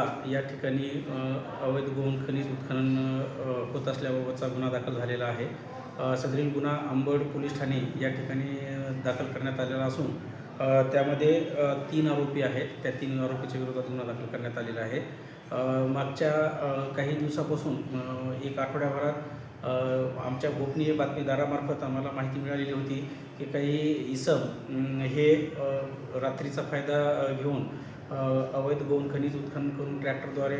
बोला या ठिकाणी अवैध गोवन खनिज उत्खनन होत असल्याबाबतचा गुन्हा दाखल झालेला आहे. सदरील गुन्हा अंबड पोलीस ठाणे या ठिकाणी दाखल करण्यात आलेला असून त्यामध्ये तीन आरोपी आहेत. त्या तीन आरोपीच्या विरोधात गुन्हा दाखल करण्यात आलेला आहे. मागच्या काही दिवसापासून एक आठवड्याभरात आमच्या गोपनीय बातमीदारामार्फत आम्हाला माहिती मिळालेली होती की काही इसम हे रात्रीचा फायदा घेऊन अवैध गोवन खनिज उत्खनन करून ट्रॅक्टरद्वारे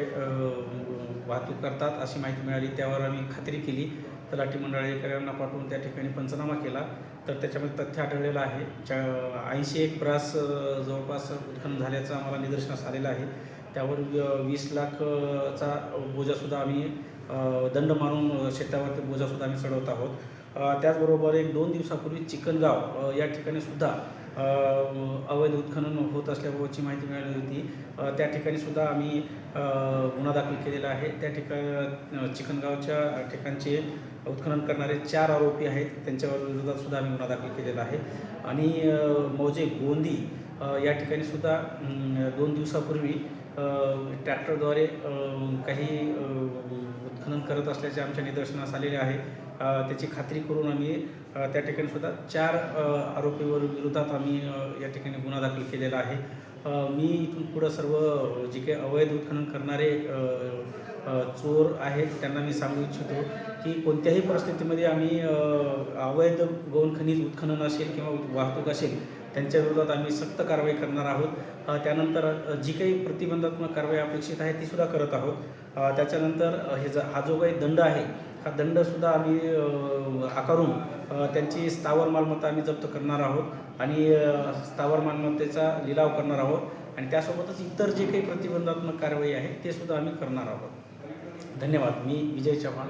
वाहतूक करतात अशी माहिती मिळाली. त्यावर आम्ही खात्री केली. तलाठी मंडळ अधिकाऱ्यांना पाठवून त्या ठिकाणी पंचनामा केला. तर त्याच्यामध्ये तथ्य आढळलेलं आहे. च्या ऐंशी एक ब्रास जवळपास उत्खनन झाल्याचं आम्हाला निदर्शनास आलेलं आहे. त्यावर वीस लाखचा बोजासुद्धा आम्ही दंड मारून शेतावरती बोजासुद्धा आम्ही चढवत आहोत. त्याचबरोबर एक दोन दिवसापूर्वी चिकनगाव या ठिकाणी सुद्धा अवैध उत्खनन होत असल्याबाबतची माहिती मिळाली होती. त्या ठिकाणी सुद्धा आम्ही गुन्हा दाखल केलेला आहे. त्या ठिकाणी चिकनगावच्या ठिकाणचे उत्खनन करणारे चार आरोपी आहेत. त्यांच्या विरोधात सुद्धा आम्ही गुन्हा दाखल केलेला आहे. आणि मौजे गोंदी या ठिकाणी सुद्धा दोन दिवसापूर्वी ट्रॅक्टरद्वारे काही उत्खनन करत असल्याचे आमच्या निदर्शनास आलेले आहे. त्याची खात्री करून आम्ही त्या ठिकाणी सुद्धा चार आरोपीवर विरोधात आम्ही या ठिकाणी गुन्हा दाखल केलेला आहे. मी इथून पुढं सर्व जे काही अवैध उत्खनन करणारे चोर आहेत त्यांना मी सांगू इच्छितो की कोणत्याही परिस्थितीमध्ये आम्ही अवैध गौण खनिज उत्खनन असेल किंवा वाहतूक असेल त्यांच्या विरोधात आम्ही सक्त कारवाई करणार आहोत. त्यानंतर जी काही प्रतिबंधात्मक कारवाई अपेक्षित आहे ती सुद्धा करत आहोत. त्याच्यानंतर हे ज हा जो काही दंड आहे हा दंडसुद्धा आम्ही आकारून त्यांची स्थावर मालमत्ता आम्ही जप्त करणार आहोत आणि स्थावर मालमत्तेचा लिलाव करणार आहोत. आणि त्यासोबतच इतर जे काही प्रतिबंधात्मक कारवाई आहे ते सुद्धा आम्ही करणार आहोत. धन्यवाद. मी विजय चव्हाण.